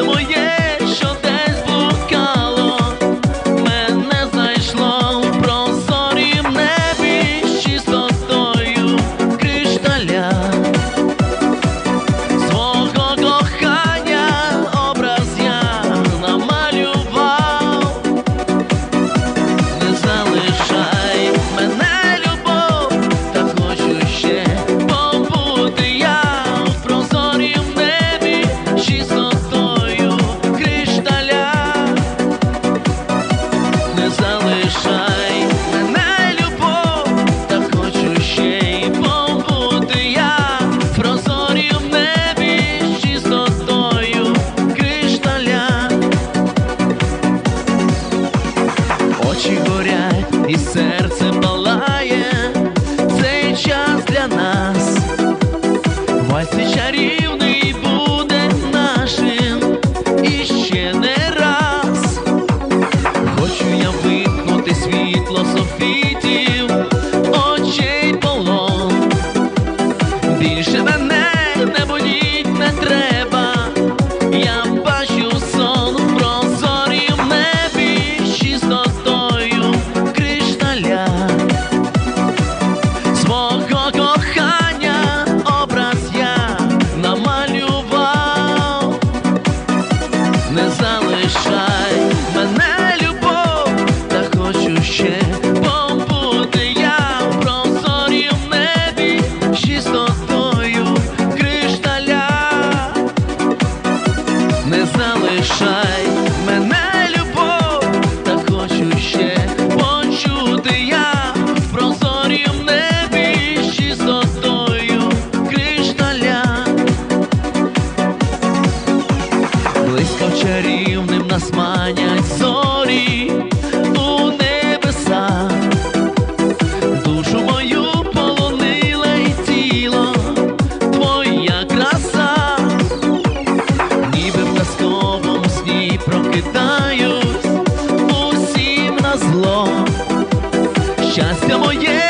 Aleluia. очі горять, і серце палає. залишай мене любов, та хочу ще почути я в прозорім небі з чистотою кришталя, близько чарівним нас манять зорі. شست ما یه